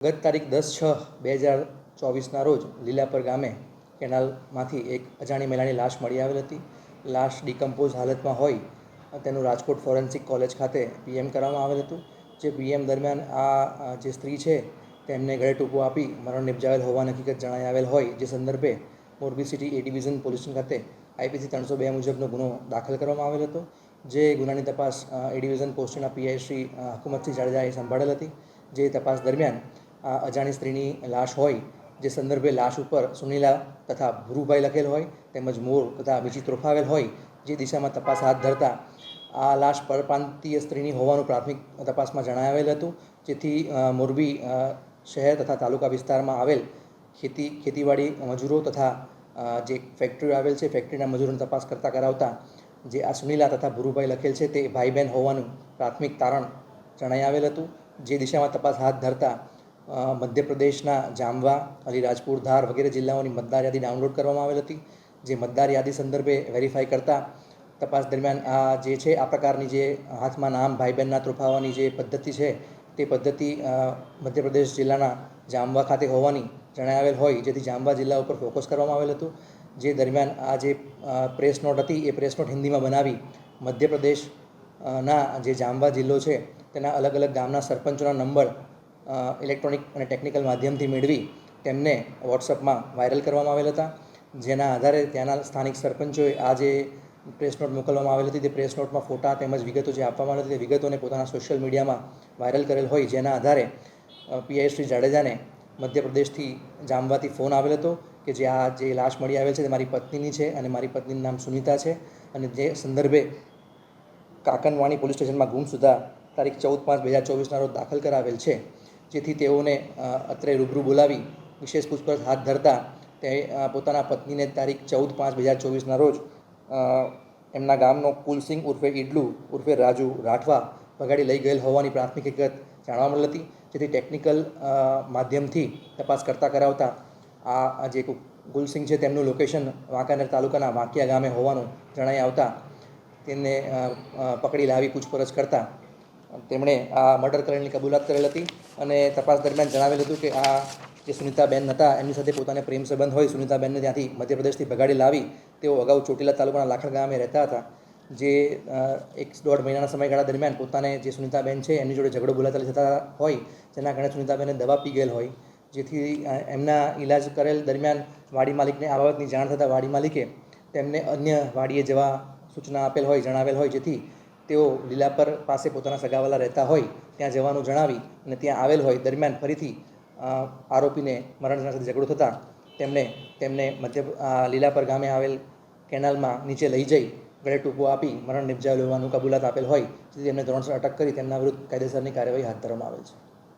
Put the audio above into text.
ગત તારીખ દસ છ બે હજાર ચોવીસના રોજ લીલાપર ગામે કેનાલમાંથી એક અજાણી મહિલાની લાશ મળી આવેલ હતી. લાશ ડિકમ્પોઝ હાલતમાં હોય તેનું રાજકોટ ફોરેન્સિક કોલેજ ખાતે પીએમ કરવામાં આવેલ હતું. જે પીએમ દરમિયાન આ જે સ્ત્રી છે તેમને ગળે ટૂંકો આપી મરણ નિપજાવેલ હોવાની હકીકત જણાઈ આવેલ હોય જે સંદર્ભે Morbi city A division police ખાતે આઈપીસી ત્રણસો બે મુજબનો ગુનો દાખલ કરવામાં આવેલ હતો. જે ગુનાની તપાસ એ ડિવિઝન પોસ્ટના પીઆઈ શ્રી હકુમતસિંહ જાડેજાએ સંભાળેલ હતી. જે તપાસ દરમિયાન આ અજાણી સ્ત્રીની લાશ હોય, જે સંદર્ભે લાશ ઉપર સુનીલા તથા ભુરુભાઈ લખેલ હોય, તેમજ મોર તથા બીજી ત્રોફાવેલ હોય, જે દિશામાં તપાસ હાથ ધરતા આ લાશ પરપ્રાંતીય સ્ત્રીની હોવાનું પ્રાથમિક તપાસમાં જણાવેલ હતું, જેથી મોરબી શહેર તથા તાલુકા વિસ્તારમાં આવેલ ખેતી, ખેતીવાડી મજૂરો તથા જે ફેક્ટરીઓ આવેલ છે, ફેક્ટરીના મજૂરોની તપાસ કરતાં કરાવતા, જે આ સુનીલા તથા ભુરુભાઈ લખેલ છે, તે ભાઈ બહેન હોવાનું પ્રાથમિક તારણ જણાઈ આવેલ હતું, જે દિશામાં તપાસ હાથ ધરતા મધ્યપ્રદેશના જામવા, અલીરાજપુર ધાર વગેરે જિલ્લાઓની મતદાર યાદી ડાઉનલોડ કરવામાં આવેલ હતી. જે મતદાર યાદી સંદર્ભે વેરીફાઈ કરતા તપાસ દરમિયાન આ જે છે, આ પ્રકારની જે હાથમાં નામ ભાઈ બહેનના ત્રોફાવવાની જે પદ્ધતિ છે, તે પદ્ધતિ મધ્યપ્રદેશ જિલ્લાના જામવા ખાતે હોવાની જણાવેલ હોય, જેથી જામવા જિલ્લા ઉપર ફોકસ કરવામાં આવેલ હતું. જે દરમિયાન આ જે પ્રેસ નોટ હતી, એ પ્રેસ નોટ હિન્દીમાં બનાવી મધ્યપ્રદેશ ના જે જામવા જિલ્લો છે, તેના અલગ અલગ ગામના સરપંચોના નંબર ઇલેક્ટ્રોનિક અને ટેકનિકલ માધ્યમથી મેળવી તેમને વોટ્સઅપમાં વાયરલ કરવામાં આવેલ હતા. જેના આધારે ત્યાંના સ્થાનિક સરપંચોએ આ જે પ્રેસ નોટ મોકલવામાં આવેલ હતી, તે પ્રેસ નોટમાં ફોટા તેમજ વિગતો જે આપવામાં આવી હતી, તે વિગતોને પોતાના સોશિયલ મીડિયામાં વાયરલ કરેલ હોય, જેના આધારે પીઆઈ શ્રી જાડેજાને મધ્યપ્રદેશથી જામવાથી ફોન આવેલ હતો કે જે આ જે લાશ મળી આવેલ છે, તે મારી પત્નીની છે અને મારી પત્નીનું નામ સુનિતા છે. અને જે સંદર્ભે કાકનવાણી પોલીસ સ્ટેશનમાં ગુમ સુધા તારીખ ચૌદ પાંચ બે હજાર ચોવીસના રોજ દાખલ કરાવેલ છે. જેથી તેઓને અત્રે રૂબરૂ બોલાવી વિશેષ પૂછપરછ હાથ ધરતા તે પોતાના પત્નીને તારીખ ચૌદ પાંચ બે હજાર ચોવીસના રોજ એમના ગામનો કુલસિંહ ઉર્ફે ઇડલુ ઉર્ફે રાજુ રાઠવા ભગાડી લઈ ગયેલ હોવાની પ્રાથમિક હકીકત જાણવા મળી હતી. જેથી ટેકનિકલ માધ્યમથી તપાસ કરતા કરાવતા આ જે ગુલસિંગ છે તેમનું લોકેશન વાંકાનેર તાલુકાના વાંકિયા ગામે હોવાનું જણાઈ આવતા અ, પકડી લાવી પૂછપરછ કરતા તેમણે આ મર્ડર કરેલની કબૂલાત કરેલ હતી અને તપાસ દરમિયાન જણાવેલ હતું કે આ જે સુનિતાબેન હતા, એમની સાથે પોતાને પ્રેમ સંબંધ હોય, સુનિતાબેનને ત્યાંથી મધ્યપ્રદેશથી ભગાડી લાવી, તેઓ અગાઉ ચોટીલા તાલુકાના લાખણ ગામે રહેતા હતા, જે એક દોઢ મહિનાના સમયગાળા દરમિયાન પોતાને જે સુનિતાબેન છે, એમની જોડે ઝઘડો બોલાચાલી થતા હોય, જેના કારણે સુનિતાબેને દવા પી ગયેલ હોય, જેથી એમના ઈલાજ કરેલ દરમિયાન વાડી માલિકને આ બાબતની જાણ થતાં વાડી માલિકે તેમને અન્ય વાડીએ જવા સૂચના આપેલ હોય, જણાવેલ હોય, જેથી તેઓ લીલાપર પાસે પોતાના સગાવાલા રહેતા હોય, ત્યાં જવાનું જણાવી અને ત્યાં આવેલ હોય, દરમિયાન ફરીથી આરોપીને મરણના સાથે ઝઘડો થતાં તેમણે તેમને મધ્ય લીલાપર ગામે આવેલ કેનાલમાં નીચે લઈ જઈ ગળે ટૂંકો આપી મરણ નિપજાવેલ હોવાનું કબૂલાત આપેલ હોય, જેથી તેમને ધોરણસર અટક કરી તેમના વિરુદ્ધ કાયદેસરની કાર્યવાહી હાથ ધરવામાં આવેલ છે.